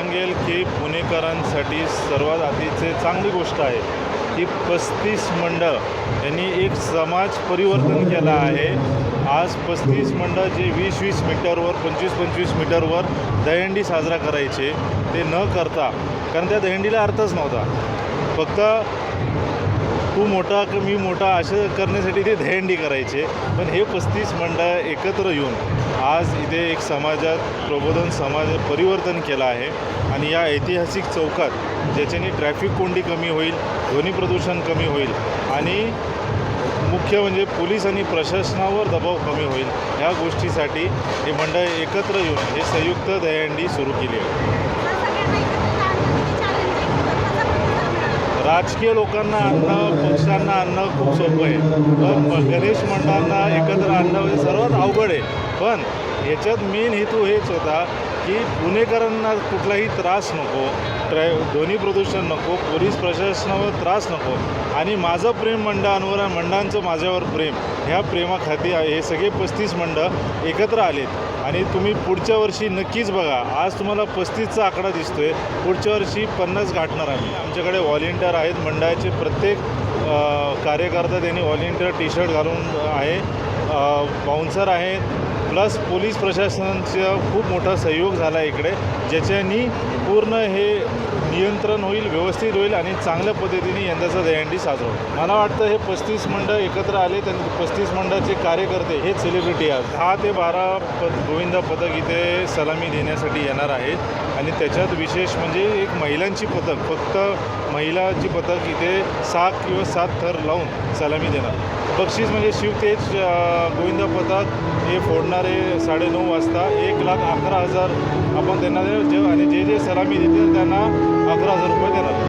सांगेल की पुणेकरांसाठी सर्वात आधीचे चांगली गोष्ट आहे की पस्तीस मंडळ यांनी एक समाज परिवर्तन केलं आहे. आज पस्तीस मंडळ जे वीस वीस मीटरवर पंचवीस पंचवीस मीटरवर दहंडी साजरा करायचे ते न करता कारण त्या दहंडीला अर्थच नव्हता. फक्त तू मोठा क मी मोठा असं करण्यासाठी ते दहीहंडी करायचे. पण हे पस्तीस मंडळ एकत्र येऊन आज इथे एक समाजात प्रबोधन समाज परिवर्तन केलं आहे. आणि या ऐतिहासिक चौकात ज्याच्याने ट्रॅफिक कोंडी कमी होईल ध्वनी प्रदूषण कमी होईल आणि मुख्य म्हणजे पोलीस आणि प्रशासनावर दबाव कमी होईल ह्या गोष्टीसाठी हे मंडळ एकत्र येऊन हे संयुक्त दहीहंडी सुरू केली आहे. राजकीय लोकांना आणणं पक्षांना आणणं खूप सोपं आहे. पण गणेश मंडळांना एकत्र आणणं म्हणजे सर्वात अवघड आहे. पण याच्यात मेन हेतू हेच होता की पुणेकरांना कुठलाही त्रास नको ट्रॅ ध्वनी प्रदूषण नको पोलीस प्रशासनावर त्रास नको आणि माझं प्रेम मंडळांवर आणि मंडळांचं माझ्यावर प्रेम ह्या प्रेमाखाती हे सगळे पस्तीस मंडळ एकत्र आलेत आणि तुम्ही पुढच्या वर्षी नक्कीच बघा आज तुम्हाला पस्तीसचा आकडा दिसतोय. पुढच्या वर्षी पन्नास गाठणार आम्ही. आमच्याकडे व्हॉलेंटियर आहेत. मंडळाचे प्रत्येक कार्यकर्ता त्यांनी व्हॉलेंटियर टी शर्ट घालून आहे. बाउन्सर आहेत. प्लस पोलीस प्रशासनाचा खूप मोठा सहयोग झाला इकडे ज्याच्यानी पूर्ण हे नियंत्रण होईल व्यवस्थित होईल आणि चांगल्या पद्धतीने यंदाचा दहीहंडी साजरा होईल. मला वाटतं हे पस्तीस मंडळ एकत्र आले त्यांनी पस्तीस मंडळाचे कार्यकर्ते हे सेलिब्रिटी आहेत. दहा ते बारा पद गोविंदा पदक इथे सलामी देण्यासाठी येणार आहेत. आणि त्याच्यात विशेष म्हणजे एक महिलांची पथक फक्त महिलाची पथक इथे सात किंवा सात थर लावून सलामी देणार. बक्षीस म्हणजे शिवतेज अं, गोविंद पथक हे फोडणारे साडेनऊ वाजता एक लाख अकरा हजार आपण त्यांना दे- जे आणि जे जे सलामी देतील त्यांना अकरा हजार रुपये देणार